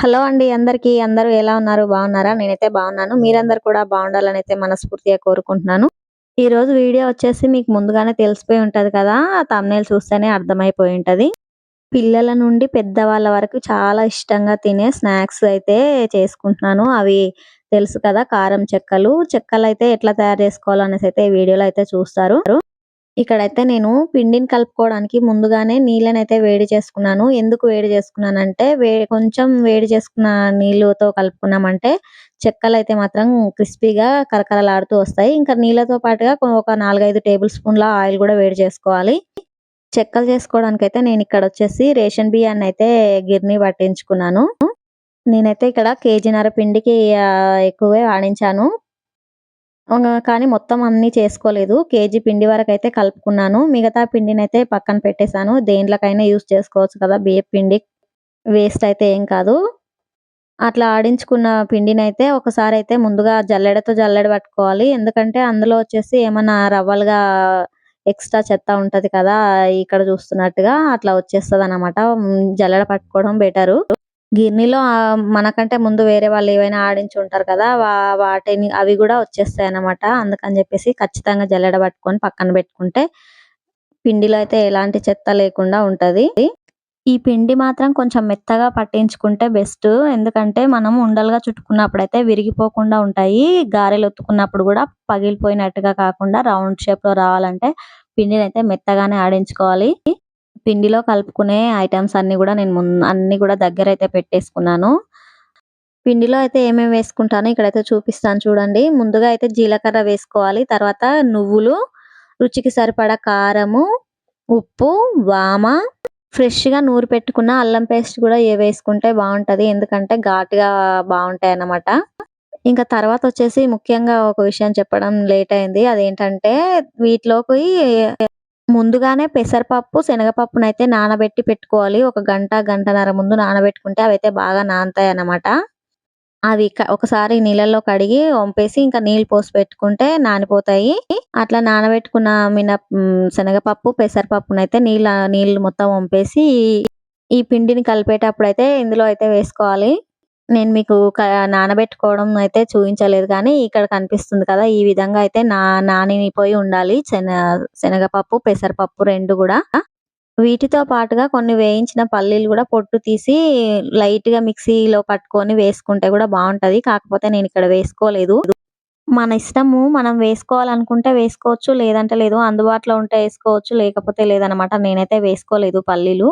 Hello అండి అందరికీ. అందరూ ఎలా ఉన్నారు? బాగున్నారా? నేనైతే బాగున్నాను. మీరందరూ కూడా బాగుండాలని అయితే మనస్ఫూర్తిగా కోరుకుంటున్నాను. ఈ రోజు వీడియో వచ్చేసి మీకు ముందుగానే తెలిసిపోయి ఉంటది కదా? తమ్నేలు చూస్తేనే అర్థమైపోయి ఉంటది. పిల్లల నుండి పెద్దవాళ్ళ వరకు చాలా ఇష్టంగా తినే స్నాక్స్ అయితే చేసుకుంటున్నాను. అవి తెలుసు కదా కారం చెక్కలు. చెక్కలు అయితే ఎట్లా తయారు చేసుకోవాలనేసి అయితే ఈ వీడియోలో అయితే చూస్తారు. ఇక్కడైతే నేను పిండిని కలుపుకోవడానికి ముందుగానే నీళ్ళని అయితే వేడి చేసుకున్నాను. ఎందుకు వేడి చేసుకున్నానంటే వే కొంచెం వేడి చేసుకున్న నీళ్ళతో కలుపుకున్నామంటే చెక్కలు అయితే మాత్రం క్రిస్పీగా కరకరలాడుతూ వస్తాయి. ఇంకా నీళ్ళతో పాటుగా ఒక నాలుగైదు టేబుల్ స్పూన్ల ఆయిల్ కూడా వేడి చేసుకోవాలి. చెక్కలు చేసుకోవడానికి అయితే నేను ఇక్కడ వచ్చేసి రేషన్ బియ్యాన్ని అయితే గిర్ని పట్టించుకున్నాను. నేనైతే ఇక్కడ కేజీన్నర పిండికి ఎక్కువే ఆడించాను. కానీ మొత్తం అన్ని చేసుకోలేదు. కేజీ పిండి వరకు అయితే కలుపుకున్నాను. మిగతా పిండిని అయితే పక్కన పెట్టేశాను. దేంట్లోకైనా యూస్ చేసుకోవచ్చు కదా బియ్య పిండి. వేస్ట్ అయితే ఏం కాదు. అట్లా ఆడించుకున్న పిండిని అయితే ఒకసారి అయితే ముందుగా జల్లెడతో జల్లెడ పట్టుకోవాలి. ఎందుకంటే అందులో వచ్చేసి ఏమన్నా రవ్వలుగా ఎక్స్ట్రా చెత్త ఉంటది కదా ఇక్కడ చూస్తున్నట్టుగా అట్లా వచ్చేస్తుంది అనమాట జల్లెడ పట్టుకోవడం బెటరు. గిన్నెలో మనకంటే ముందు వేరే వాళ్ళు ఏవైనా ఆడించి ఉంటారు కదా వాటిని అవి కూడా వచ్చేస్తాయి అన్నమాట అందుకని చెప్పేసి ఖచ్చితంగా జల్లెడ పట్టుకొని పక్కన పెట్టుకుంటే పిండిలో అయితే ఎలాంటి చెత్త లేకుండా ఉంటది. ఈ పిండి మాత్రం కొంచెం మెత్తగా పట్టించుకుంటే బెస్ట్. ఎందుకంటే మనం ఉండలుగా చుట్టుకున్నప్పుడు అయితే విరిగిపోకుండా ఉంటాయి. గారెలు ఒత్తుకున్నప్పుడు కూడా పగిలిపోయినట్టుగా కాకుండా రౌండ్ షేప్లో రావాలంటే పిండిని అయితే మెత్తగానే ఆడించుకోవాలి. పిండిలో కలుపుకునే ఐటమ్స్ అన్ని కూడా నేను అన్ని కూడా దగ్గర అయితే పెట్టేసుకున్నాను. పిండిలో అయితే ఏమేమి వేసుకుంటానో ఇక్కడైతే చూపిస్తాను చూడండి. ముందుగా అయితే జీలకర్ర వేసుకోవాలి తర్వాత నువ్వులు రుచికి సరిపడా కారము ఉప్పు వామ ఫ్రెష్గా నూరు పెట్టుకున్న అల్లం పేస్ట్ కూడా ఏ వేసుకుంటే బాగుంటది ఎందుకంటే ఘాటుగా బాగుంటాయి అన్నమాట. ఇంకా తర్వాత వచ్చేసి ముఖ్యంగా ఒక విషయం చెప్పడం లేట్ అయింది అదేంటంటే వీటిలోకి ముందుగానే పెసరపప్పు శనగపప్పునైతే నానబెట్టి పెట్టుకోవాలి. ఒక గంట గంటన్నర ముందు నానబెట్టుకుంటే అవైతే బాగా నానతాయి అన్నమాట అవి ఒకసారి నీళ్ళల్లో కడిగి వంపేసి ఇంకా నీళ్ళు పోసి పెట్టుకుంటే నానిపోతాయి. అట్లా నానబెట్టుకున్న మిన శనగపప్పు పెసరపప్పునైతే నీళ్ళ నీళ్ళు మొత్తం వంపేసి ఈ పిండిని కలిపేటప్పుడు అయితే ఇందులో అయితే వేసుకోవాలి. నేను మీకు నానబెట్టుకోవడం అయితే చూపించలేదు కానీ ఇక్కడ కనిపిస్తుంది కదా ఈ విధంగా అయితే నా నానిపోయి ఉండాలి. శన శనగపప్పు పెసరపప్పు రెండు కూడా. వీటితో పాటుగా కొన్ని వేయించిన పల్లీలు కూడా పొట్టు తీసి లైట్గా మిక్సీలో పట్టుకొని వేసుకుంటే కూడా బాగుంటది. కాకపోతే నేను ఇక్కడ వేసుకోలేదు. మన ఇష్టము మనం వేసుకోవాలనుకుంటే వేసుకోవచ్చు లేదంటే లేదు అందుబాటులో ఉంటే వేసుకోవచ్చు లేకపోతే లేదనమాట నేనైతే వేసుకోలేదు పల్లీలు.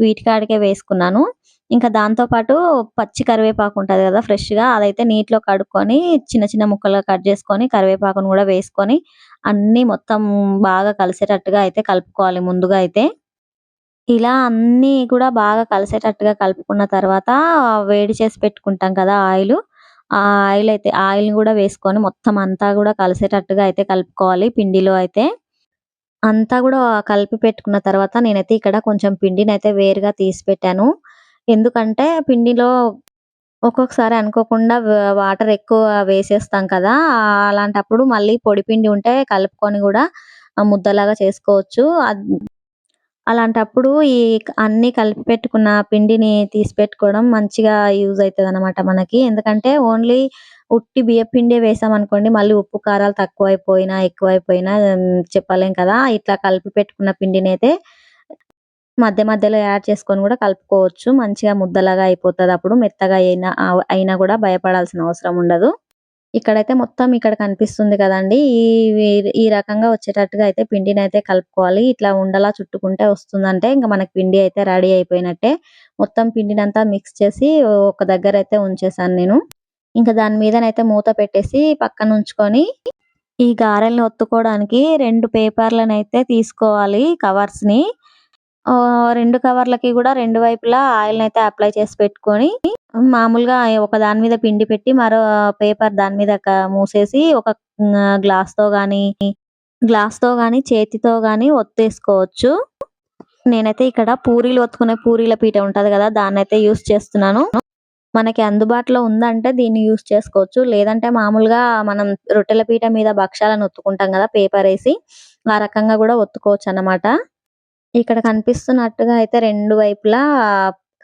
వీటికాడికే వేసుకున్నాను. ఇంకా దాంతో పాటు పచ్చి కరివేపాకు ఉంటుంది కదా ఫ్రెష్గా అదైతే నీటిలో కడుక్కొని చిన్న చిన్న ముక్కలుగా కట్ చేసుకొని కరివేపాకును కూడా వేసుకొని అన్ని మొత్తం బాగా కలిసేటట్టుగా అయితే కలుపుకోవాలి ముందుగా అయితే. ఇలా అన్ని కూడా బాగా కలిసేటట్టుగా కలుపుకున్న తర్వాత వేడి చేసి పెట్టుకుంటాం కదా ఆయిల్. ఆ ఆయిల్ అయితే ఆయిల్ కూడా వేసుకొని మొత్తం అంతా కూడా కలిసేటట్టుగా అయితే కలుపుకోవాలి పిండిలో అయితే. అంతా కూడా కలిపి పెట్టుకున్న తర్వాత నేనైతే ఇక్కడ కొంచెం పిండిని అయితే వేరుగా తీసి పెట్టాను. ఎందుకంటే పిండిలో ఒక్కొక్కసారి అనుకోకుండా వాటర్ ఎక్కువ వేసేస్తాం కదా అలాంటప్పుడు మళ్ళీ పొడి పిండి ఉంటే కలుపుకొని కూడా ముద్దలాగా చేసుకోవచ్చు. అలాంటప్పుడు ఈ అన్ని కలిపి పెట్టుకున్న పిండిని తీసి పెట్టుకోవడం మంచిగా యూజ్ అవుతుంది అనమాట మనకి. ఎందుకంటే ఓన్లీ ఉట్టి బియ్య పిండి వేసాం అనుకోండి మళ్ళీ ఉప్పు కారాలు తక్కువైపోయినా ఎక్కువైపోయినా చెప్పలేం కదా. ఇట్లా కలిపి పెట్టుకున్న పిండిని అయితే మధ్య మధ్యలో యాడ్ చేసుకొని కూడా కలుపుకోవచ్చు. మంచిగా ముద్దలాగా అయిపోతుంది అప్పుడు మెత్తగా అయినా అయినా కూడా భయపడాల్సిన అవసరం ఉండదు. ఇక్కడైతే మొత్తం ఇక్కడ కనిపిస్తుంది కదండి. ఈ ఈ రకంగా వచ్చేటట్టుగా అయితే పిండిని అయితే కలుపుకోవాలి. ఇట్లా ఉండలా చుట్టుకుంటే వస్తుందంటే ఇంకా మనకి పిండి అయితే రెడీ అయిపోయినట్టే. మొత్తం పిండిని అంతా మిక్స్ చేసి ఒక దగ్గర అయితే ఉంచేసాను నేను. ఇంకా దాని మీదనైతే మూత పెట్టేసి పక్కన ఉంచుకొని ఈ గారెల్ని ఒత్తుకోవడానికి రెండు పేపర్లను అయితే తీసుకోవాలి కవర్స్ని. రెండు కవర్లకి కూడా రెండు వైపులా ఆయిల్ అయితే అప్లై చేసి పెట్టుకొని మామూలుగా ఒక దాని మీద పిండి పెట్టి మరో పేపర్ దాని మీద మూసేసి ఒక గ్లాస్తో గాని గ్లాస్తో గాని చేతితో గాని ఒత్తేసుకోవచ్చు. నేనైతే ఇక్కడ పూరీలు ఒత్తుకునే పూరీల పీట ఉంటది కదా దాన్ని అయితే యూస్ చేస్తున్నాను. మనకి అందుబాటులో ఉందంటే దీన్ని యూస్ చేసుకోవచ్చు. లేదంటే మామూలుగా మనం రొట్టెల పీట మీద భక్షాలను ఒత్తుకుంటాం కదా పేపర్ వేసి ఆ రకంగా కూడా ఒత్తుకోవచ్చు అన్నమాట ఇక్కడ కనిపిస్తున్నట్టుగా అయితే రెండు వైపులా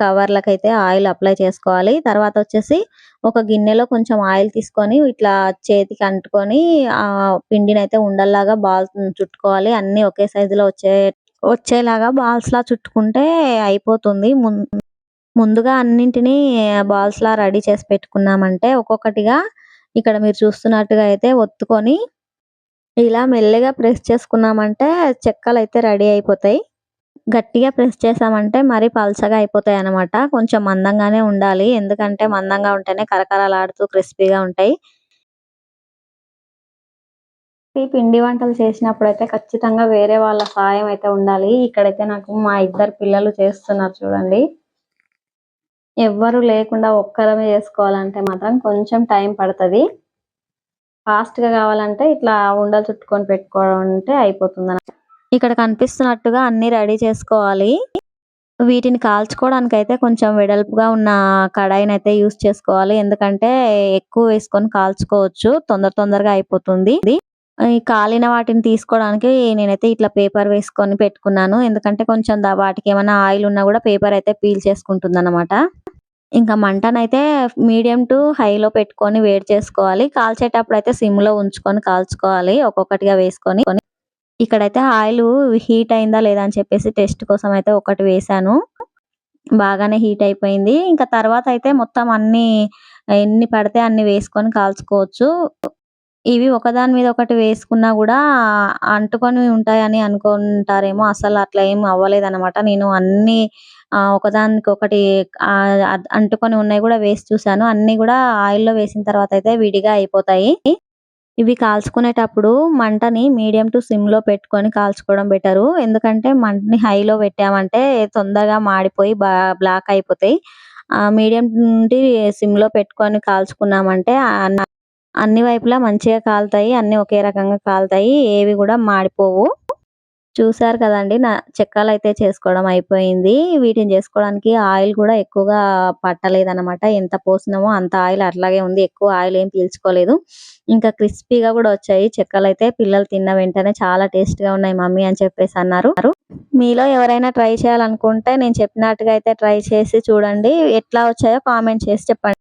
కవర్లకైతే ఆయిల్ అప్లై చేసుకోవాలి. తర్వాత వచ్చేసి ఒక గిన్నెలో కొంచెం ఆయిల్ తీసుకొని ఇట్లా చేతికి అంటుకొని ఆ పిండిని అయితే ఉండల్లాగా బాల్ చుట్టుకోవాలి. అన్ని ఒకే సైజు లో వచ్చే వచ్చేలాగా బాల్స్ లా చుట్టుకుంటే అయిపోతుంది. ముం- ముందుగా అన్నింటినీ బాల్స్ లా రెడీ చేసి పెట్టుకున్నామంటే ఒక్కొక్కటిగా ఇక్కడ మీరు చూస్తున్నట్టుగా అయితే ఒత్తుకొని ఇలా మెల్లగా ప్రెస్ చేసుకున్నామంటే చెక్కలు అయితే రెడీ అయిపోతాయి. గట్టిగా ప్రెస్ చేసామంటే మరి పల్చగా అయిపోతాయి అనమాట కొంచెం మందంగానే ఉండాలి. ఎందుకంటే మందంగా ఉంటేనే కరకరలాడుతూ క్రిస్పీగా ఉంటాయి. ఈ పిండి వంటలు చేసినప్పుడు అయితే ఖచ్చితంగా వేరే వాళ్ళ సాయం అయితే ఉండాలి. ఇక్కడైతే నాకు మా ఇద్దరు పిల్లలు చేస్తున్నారు చూడండి. ఎవ్వరు లేకుండా ఒక్కరమే చేసుకోవాలంటే మాత్రం కొంచెం టైం పడుతుంది. ఫాస్ట్గా కావాలంటే ఇట్లా ఉండలు చుట్టుకొని పెట్టుకోవడం అంటే అయిపోతుంది ఇక్కడ కనిపిస్తున్నట్టుగా అన్ని రెడీ చేసుకోవాలి. వీటిని కాల్చుకోవడానికి అయితే కొంచెం వెడల్పుగా ఉన్న కడాయిని అయితే యూస్ చేసుకోవాలి. ఎందుకంటే ఎక్కువ వేసుకొని కాల్చుకోవచ్చు. తొందర తొందరగా అయిపోతుంది. కాలిన వాటిని తీసుకోవడానికి నేనైతే ఇట్లా పేపర్ వేసుకొని పెట్టుకున్నాను. ఎందుకంటే కొంచెం దా- వాటికి ఏమైనా ఆయిల్ ఉన్నా కూడా పేపర్ అయితే పీల్ చేసుకుంటుంది అనమాట ఇంకా మంటనైతే మీడియం టు హైలో పెట్టుకొని వేడి చేసుకోవాలి. కాల్చేటప్పుడు అయితే సిమ్లో ఉంచుకొని కాల్చుకోవాలి. ఒక్కొక్కటిగా వేసుకొని ఇక్కడైతే ఆయిల్ హీట్ అయిందా లేదా అని చెప్పేసి టెస్ట్ కోసం అయితే ఒకటి వేసాను బాగానే హీట్ అయిపోయింది. ఇంకా తర్వాత అయితే మొత్తం అన్ని ఎన్ని పడితే అన్ని వేసుకొని కాల్చుకోవచ్చు. ఇవి ఒకదాని మీద ఒకటి వేసుకున్నా కూడా అంటుకొని ఉంటాయని అనుకుంటారేమో. అసలు అట్లా ఏం అవ్వలేదు అనమాట నేను అన్ని ఆ, ఒకదానికి ఒకటి అంటుకొని ఉన్నాయి కూడా వేసి చూసాను అన్ని కూడా ఆయిల్లో వేసిన తర్వాత అయితే విడిగా అయిపోతాయి. ఇవి కాల్చుకునేటప్పుడు మంటని మీడియం టు సిమ్లో పెట్టుకొని కాల్చుకోవడం బెటరు. ఎందుకంటే మంటని హైలో పెట్టామంటే తొందరగా మాడిపోయి బా బ్లాక్ అయిపోతాయి. ఆ మీడియం నుండి సిమ్లో పెట్టుకొని కాల్చుకున్నామంటే అన్ని వైపులా మంచిగా కాలుతాయి. అన్ని ఒకే రకంగా కాలుతాయి. ఏవి కూడా మాడిపోవు. చూసారు కదండి. నా చెక్కలు అయితే చేసుకోవడం అయిపోయింది. వీటిని చేసుకోవడానికి ఆయిల్ కూడా ఎక్కువగా పట్టలేదు అనమాట ఎంత పోసినామో అంత ఆయిల్ అట్లాగే ఉంది. ఎక్కువ ఆయిల్ ఏం పీల్చుకోలేదు. ఇంకా క్రిస్పీగా కూడా వచ్చాయి. చెక్కలు అయితే పిల్లలు తిన్న వెంటనే చాలా టేస్ట్గా ఉన్నాయి మమ్మీ అని చెప్పేసి అన్నారు. మీలో ఎవరైనా ట్రై చేయాలనుకుంటే నేను చెప్పినట్టుగా అయితే ట్రై చేసి చూడండి. ఎట్లా వచ్చాయో కామెంట్ చేసి చెప్పండి.